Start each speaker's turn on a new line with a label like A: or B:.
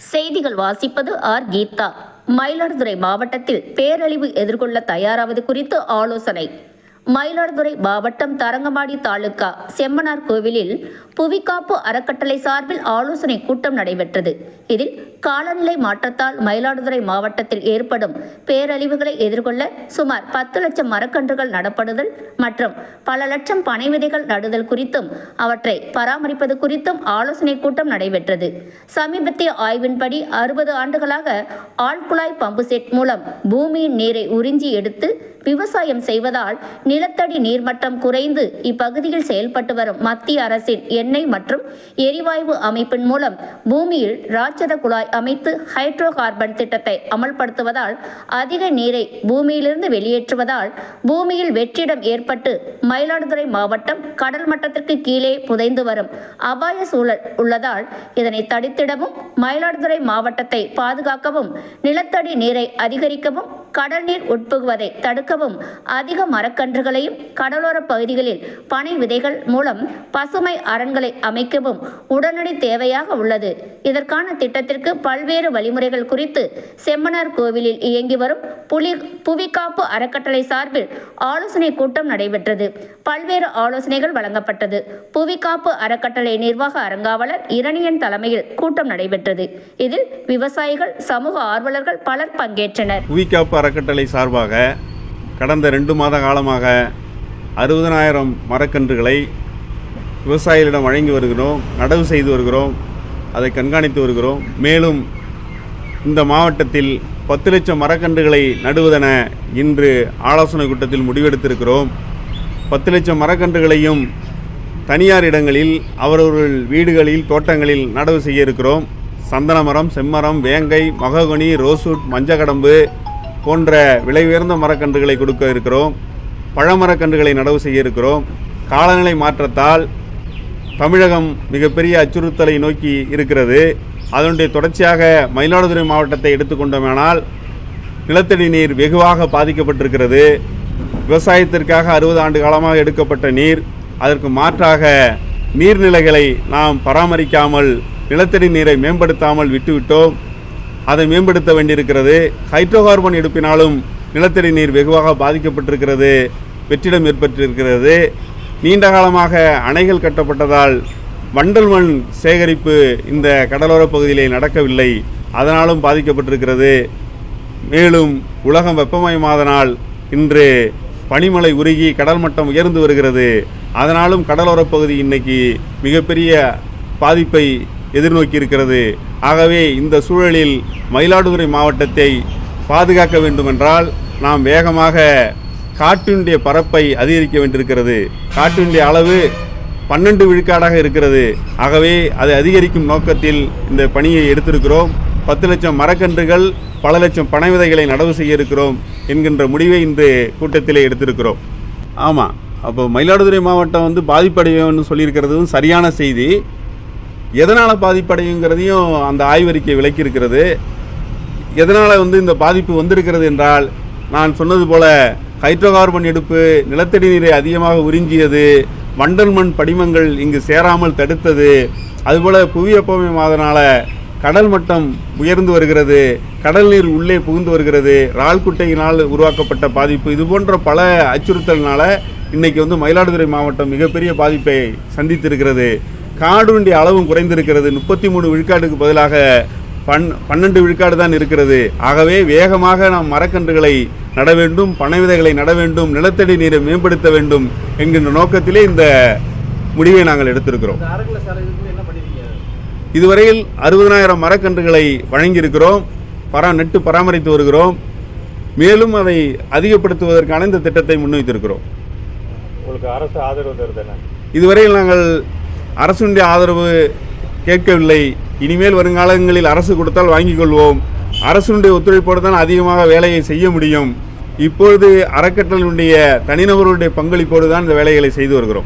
A: செய்திகள் வாசிப்பது ஆர். கீதா. மயிலாடுதுறை மாவட்டத்தில் பேரழிவு எதிர்கொள்ள தயாராவது குறித்து ஆலோசனை. மயிலாடுதுறை மாவட்டம் தரங்கம்பாடி தாலுகா செம்மனார் கோவிலில் புவிகாப்பு அறக்கட்டளை சார்பில் ஆலோசனை கூட்டம் நடைபெற்றது. இதில் காலநிலை மாற்றத்தால் மயிலாடுதுறை மாவட்டத்தில் ஏற்படும் பேரழிவுகளை எதிர்கொள்ள சுமார் பத்து லட்சம் மரக்கன்றுகள் நடப்படுதல் மற்றும் பல லட்சம் பனை விதைகள் நடுதல் குறித்தும் அவற்றை பராமரிப்பது குறித்தும் ஆலோசனை கூட்டம் நடைபெற்றது. சமீபத்திய ஆய்வின்படி அறுபது ஆண்டுகளாக ஆழ்குழாய் பம்பு செட் மூலம் பூமியின் நீரை உறிஞ்சி எடுத்து விவசாயம் செய்வதால் நிலத்தடி நீர்மட்டம் குறைந்து இப்பகுதியில் செயல்பட்டு வரும் மத்திய அரசின் எண்ணெய் மற்றும் எரிவாயு அமைப்பின் மூலம் பூமியில் ராட்சத குழாய் அமைத்து ஹைட்ரோ கார்பன் திட்டத்தை அமல்படுத்துவதால் அதிக நீரை பூமியிலிருந்து வெளியேற்றுவதால் பூமியில் வெற்றிடம் ஏற்பட்டு மயிலாடுதுறை மாவட்டம் கடல் மட்டத்திற்கு கீழே புதைந்து வரும் அபாய சூழல் உள்ளதால் இதனை தடுத்திடவும் மயிலாடுதுறை மாவட்டத்தை பாதுகாக்கவும் நிலத்தடி நீரை அதிகரிக்கவும் கடல் நீர் உட்புகுவதை தடுக்கவும். அதிக மரக்கன்றுகளையும் கடலோர பகுதிகளில் பனை விதைகள் மூலம் பசுமை அரண்களை அமைக்கவும் உடனடி தேவையாக உள்ளது. இதற்கான திட்டத்திற்கு பல்வேறு வழிமுறைகள் குறித்து செம்மனார் கோவிலில் இயங்கி வரும் புலி புவிக்காப்பு அறக்கட்டளை சார்பில் ஆலோசனை கூட்டம் நடைபெற்றது. பல்வேறு ஆலோசனைகள் வழங்கப்பட்டது. புவிக்காப்பு அறக்கட்டளை நிர்வாக அரங்காவலர் இரணியன் தலைமையில் கூட்டம் நடைபெற்றது. இதில் விவசாயிகள் சமூக ஆர்வலர்கள் பலர் பங்கேற்றனர்.
B: புவிக்காப்பு அறக்கட்டளை சார்பாக கடந்த ரெண்டு மாத காலமாக அறுபதனாயிரம் மரக்கன்றுகளை விவசாயிகளிடம் வழங்கி வருகிறோம் நடவு செய்து வருகிறோம் அதை கண்காணித்து வருகிறோம். மேலும் இந்த மாவட்டத்தில் பத்து லட்சம் மரக்கன்றுகளை நடுவதென இன்று ஆலோசனை கூட்டத்தில் முடிவெடுத்திருக்கிறோம். பத்து லட்சம் மரக்கன்றுகளையும் தனியார் இடங்களில் அவரவர்கள் வீடுகளில் தோட்டங்களில் நடவு செய்ய இருக்கிறோம். சந்தன மரம் செம்மரம் வேங்கை மககனி ரோஸ்வுட் மஞ்சக்கடம்பு போன்ற விலை உயர்ந்த மரக்கன்றுகளை கொடுக்க இருக்கிறோம். பழமரக்கன்றுகளை நடவு செய்ய இருக்கிறோம். காலநிலை மாற்றத்தால் தமிழகம் மிகப்பெரிய அச்சுறுத்தலை நோக்கி இருக்கிறது. அதனுடைய தொடர்ச்சியாக மயிலாடுதுறை மாவட்டத்தை எடுத்துக்கொண்டோமானால் நிலத்தடி நீர் வெகுவாக பாதிக்கப்பட்டிருக்கிறது. விவசாயத்திற்காக அறுபது ஆண்டு காலமாக எடுக்கப்பட்ட நீர் அதற்கு மாற்றாக நீர்நிலைகளை நாம் பராமரிக்காமல் நிலத்தடி நீரை மேம்படுத்தாமல் விட்டுவிட்டோம். அதை மேம்படுத்த வேண்டியிருக்கிறது. ஹைட்ரோ கார்பன் எடுப்பினாலும் நிலத்தடி நீர் வெகுவாக பாதிக்கப்பட்டிருக்கிறது. வெற்றிடம் ஏற்பட்டிருக்கிறது. நீண்ட காலமாக அணைகள் கட்டப்பட்டதால் வண்டல் மண் சேகரிப்பு இந்த கடலோரப் பகுதியிலே நடக்கவில்லை. அதனாலும் பாதிக்கப்பட்டிருக்கிறது. மேலும் உலகம் வெப்பமயமாதனால் இன்று பனிமலை உருகி கடல் மட்டம் உயர்ந்து வருகிறது. அதனாலும் கடலோரப் பகுதி இன்னைக்கு மிகப்பெரிய பாதிப்பை எதிர்நோக்கி இருக்கிறது. ஆகவே இந்த சூழலில் மயிலாடுதுறை மாவட்டத்தை பாதுகாக்க வேண்டுமென்றால் நாம் வேகமாக காற்றினுடைய பரப்பை அதிகரிக்க வேண்டியிருக்கிறது. காற்றினுடைய அளவு பன்னெண்டு விழுக்காடாக இருக்கிறது. ஆகவே அதை அதிகரிக்கும் நோக்கத்தில் இந்த பணியை எடுத்திருக்கிறோம். பத்து லட்சம் மரக்கன்றுகள் பல லட்சம் பனை விதைகளை நடவு செய்ய இருக்கிறோம் என்கின்ற முடிவை இந்த கூட்டத்திலே எடுத்திருக்கிறோம். ஆமாம் அப்போ மயிலாடுதுறை மாவட்டம் வந்து பாதிப்படையன்னு சொல்லியிருக்கிறதும் சரியான செய்தி. எதனால் பாதிப்படையுங்கிறதையும் அந்த ஆய்வறிக்கை விளக்கியிருக்கிறது. எதனால் வந்து இந்த பாதிப்பு வந்திருக்கிறது என்றால் நான் சொன்னது போல ஹைட்ரோ கார்பன் எடுப்பு நிலத்தடி நீரை அதிகமாக உறிஞ்சியது வண்டல் மண் படிமங்கள் இங்கு சேராமல் தடுத்தது அதுபோல் புவி வெப்பமயமாதனால கடல் மட்டம் உயர்ந்து வருகிறது கடல் நீர் உள்ளே புகுந்து வருகிறது இறால் குட்டையினால் உருவாக்கப்பட்ட பாதிப்பு இது போன்ற பல அச்சுறுத்தல்னால் இன்னைக்கு வந்து மயிலாடுதுறை மாவட்டம் மிகப்பெரிய பாதிப்பை சந்தித்திருக்கிறது. காடுடைய அளவும் குறைந்திருக்கிறது. முப்பத்தி மூணு விழுக்காட்டுக்கு பதிலாக பன் பன்னெண்டு விழுக்காடு தான் இருக்கிறது. ஆகவே வேகமாக நாம் மரக்கன்றுகளை நட வேண்டும் பனை விதைகளை நட வேண்டும் நிலத்தடி நீரை மேம்படுத்த வேண்டும் என்கின்ற நோக்கத்திலே இந்த முடிவை நாங்கள் எடுத்திருக்கிறோம். இதுவரையில் அறுபதனாயிரம் மரக்கன்றுகளை வழங்கியிருக்கிறோம். பரா நட்டு பராமரித்து வருகிறோம். மேலும் அதை அதிகப்படுத்துவதற்கான இந்த திட்டத்தை முன்வைத்திருக்கிறோம்.
C: உங்களுக்கு அரசு ஆதரவு தருது
B: இதுவரையில் நாங்கள் அரசுடைய ஆதரவு கேட்கவில்லை. இனிமேல் வருங்காலங்களில் அரசு கொடுத்தால் வாங்கிக் கொள்வோம். அரசுடைய ஒத்துழைப்போடு தான் அதிகமாக வேலையை செய்ய முடியும். இப்பொழுது அறக்கட்டளையுடைய தனிநபர்களுடைய பங்களிப்போடு தான் இந்த வேலைகளை செய்து வருகிறோம்.